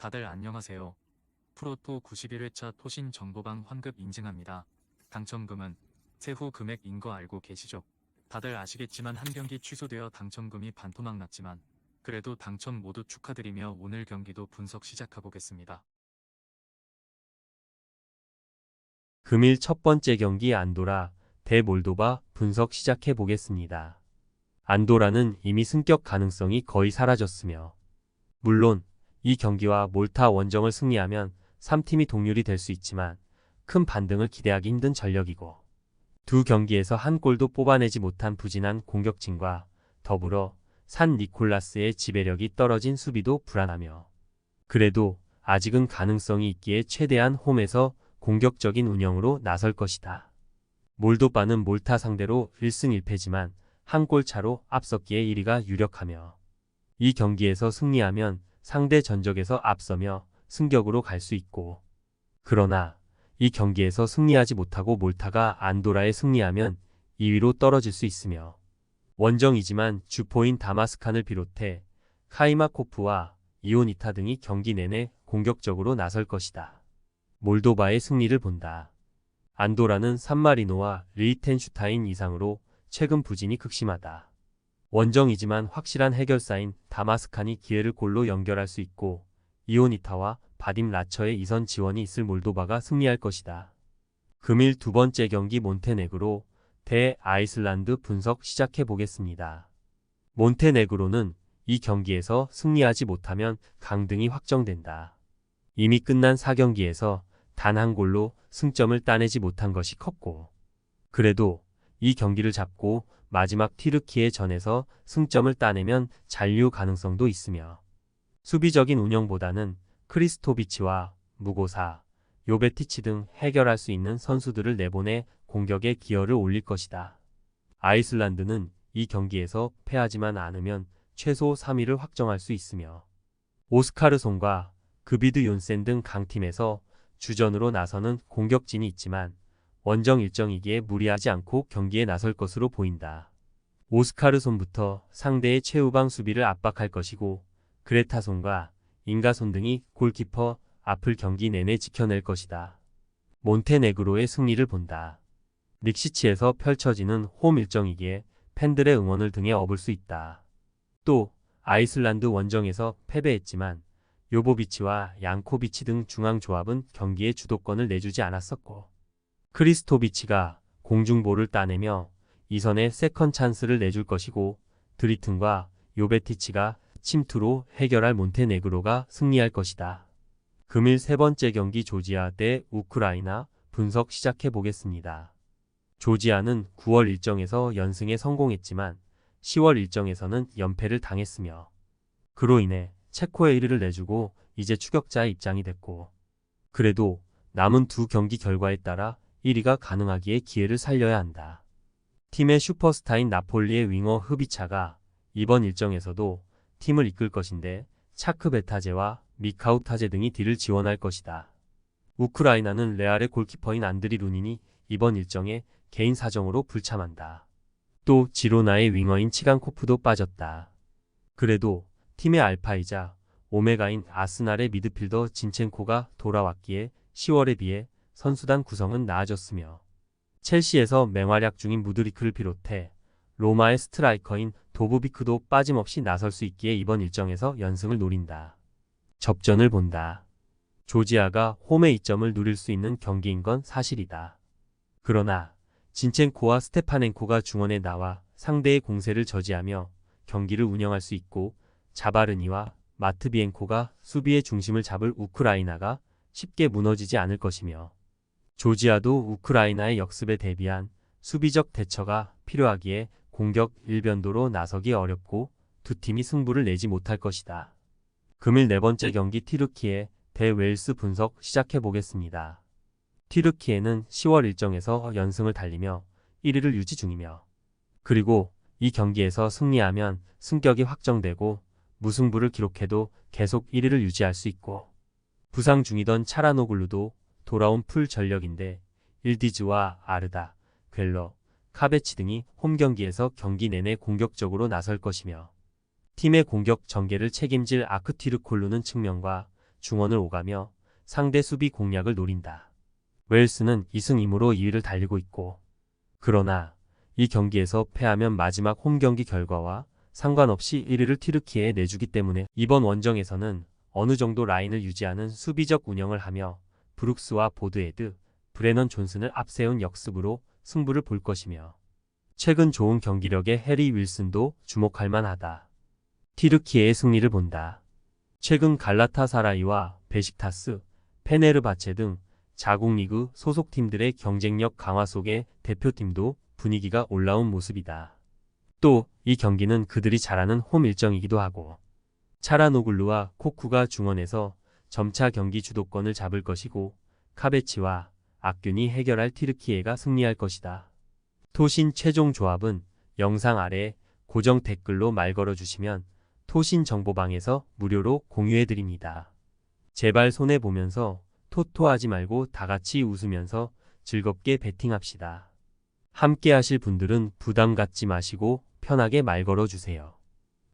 다들 안녕하세요. 프로토 91회차 토신 정보방 환급 인증합니다. 당첨금은 세후 금액인 거 알고 계시죠? 다들 아시겠지만 한 경기 취소되어 당첨금이 반토막 났지만 그래도 당첨 모두 축하드리며 오늘 경기도 분석 시작해보겠습니다. 금일 첫 번째 경기 안도라 대 몰도바 분석 시작해 보겠습니다. 안도라는 이미 승격 가능성이 거의 사라졌으며 물론 이 경기와 몰타 원정을 승리하면 3팀이 동률이 될 수 있지만 큰 반등을 기대하기 힘든 전력이고 두 경기에서 한 골도 뽑아내지 못한 부진한 공격진과 더불어 산 니콜라스의 지배력이 떨어진 수비도 불안하며 그래도 아직은 가능성이 있기에 최대한 홈에서 공격적인 운영으로 나설 것이다. 몰도바는 몰타 상대로 1승 1패지만 한 골 차로 앞섰기에 1위가 유력하며 이 경기에서 승리하면 상대 전적에서 앞서며 승격으로 갈 수 있고 그러나 이 경기에서 승리하지 못하고 몰타가 안도라에 승리하면 2위로 떨어질 수 있으며 원정이지만 주포인 다마스칸을 비롯해 카이마코프와 이오니타 등이 경기 내내 공격적으로 나설 것이다. 몰도바의 승리를 본다. 안도라는 산마리노와 리텐슈타인 이상으로 최근 부진이 극심하다. 원정이지만 확실한 해결사인 다마스칸이 기회를 골로 연결할 수 있고 이오니타와 바딤 라처의 이선 지원이 있을 몰도바가 승리할 것이다. 금일 두 번째 경기 몬테네그로 대 아이슬란드 분석 시작해 보겠습니다. 몬테네그로는 이 경기에서 승리하지 못하면 강등이 확정된다. 이미 끝난 4경기에서 단 한 골로 승점을 따내지 못한 것이 컸고 그래도 이 경기를 잡고 마지막 티르키에 전해서 승점을 따내면 잔류 가능성도 있으며 수비적인 운영보다는 크리스토비치와 무고사, 요베티치 등 해결할 수 있는 선수들을 내보내 공격에 기여를 올릴 것이다. 아이슬란드는 이 경기에서 패하지만 않으면 최소 3위를 확정할 수 있으며 오스카르손과 그비드 윤센 등 강팀에서 주전으로 나서는 공격진이 있지만 원정 일정이기에 무리하지 않고 경기에 나설 것으로 보인다. 오스카르손부터 상대의 최후방 수비를 압박할 것이고 그레타손과 인가손 등이 골키퍼 앞을 경기 내내 지켜낼 것이다. 몬테네그로의 승리를 본다. 닉시치에서 펼쳐지는 홈 일정이기에 팬들의 응원을 등에 업을 수 있다. 또 아이슬란드 원정에서 패배했지만 요보비치와 양코비치 등 중앙 조합은 경기의 주도권을 내주지 않았었고 크리스토비치가 공중볼을 따내며 이선에 세컨 찬스를 내줄 것이고 드리튼과 요베티치가 침투로 해결할 몬테네그로가 승리할 것이다. 금일 세 번째 경기 조지아 대 우크라이나 분석 시작해 보겠습니다. 조지아는 9월 일정에서 연승에 성공했지만 10월 일정에서는 연패를 당했으며 그로 인해 체코에 1위를 내주고 이제 추격자의 입장이 됐고 그래도 남은 두 경기 결과에 따라 1위가 가능하기에 기회를 살려야 한다. 팀의 슈퍼스타인 나폴리의 윙어 흐비차가 이번 일정에서도 팀을 이끌 것인데 차크 베타제와 미카우 타제 등이 뒤를 지원할 것이다. 우크라이나는 레알의 골키퍼인 안드리 루닌이 이번 일정에 개인 사정으로 불참한다. 또 지로나의 윙어인 치간코프도 빠졌다. 그래도 팀의 알파이자 오메가인 아스날의 미드필더 진첸코가 돌아왔기에 10월에 비해 선수단 구성은 나아졌으며 첼시에서 맹활약 중인 무드리크를 비롯해 로마의 스트라이커인 도브비크도 빠짐없이 나설 수 있기에 이번 일정에서 연승을 노린다. 접전을 본다. 조지아가 홈의 이점을 누릴 수 있는 경기인 건 사실이다. 그러나 진첸코와 스테파넨코가 중원에 나와 상대의 공세를 저지하며 경기를 운영할 수 있고 자바르니와 마트비엔코가 수비의 중심을 잡을 우크라이나가 쉽게 무너지지 않을 것이며 조지아도 우크라이나의 역습에 대비한 수비적 대처가 필요하기에 공격 일변도로 나서기 어렵고 두 팀이 승부를 내지 못할 것이다. 금일 네 번째 경기 티르키의 대웨일스 분석 시작해 보겠습니다. 티르키에는 10월 일정에서 연승을 달리며 1위를 유지 중이며 그리고 이 경기에서 승리하면 승격이 확정되고 무승부를 기록해도 계속 1위를 유지할 수 있고 부상 중이던 차라노글루도 돌아온 풀 전력인데 일디즈와 아르다, 괸러, 카베치 등이 홈 경기에서 경기 내내 공격적으로 나설 것이며 팀의 공격 전개를 책임질 아크티르 콜루는 측면과 중원을 오가며 상대 수비 공략을 노린다. 웨일스는 2승 2무로 2위를 달리고 있고 그러나 이 경기에서 패하면 마지막 홈 경기 결과와 상관없이 1위를 튀르키예에 내주기 때문에 이번 원정에서는 어느 정도 라인을 유지하는 수비적 운영을 하며 브룩스와 보드헤드, 브레넌 존슨을 앞세운 역습으로 승부를 볼 것이며 최근 좋은 경기력의 해리 윌슨도 주목할 만하다. 티르키예의 승리를 본다. 최근 갈라타사라이와 베식타스, 페네르바체 등 자국 리그 소속 팀들의 경쟁력 강화 속에 대표팀도 분위기가 올라온 모습이다. 또 이 경기는 그들이 잘하는 홈 일정이기도 하고 차라노글루와 코쿠가 중원에서 점차 경기 주도권을 잡을 것이고 카베치와 악균이 해결할 티르키예가 승리할 것이다. 토신 최종 조합은 영상 아래 고정 댓글로 말 걸어주시면 토신 정보방에서 무료로 공유해드립니다. 제발 손해보면서 토토하지 말고 다같이 웃으면서 즐겁게 베팅합시다. 함께 하실 분들은 부담 갖지 마시고 편하게 말 걸어주세요.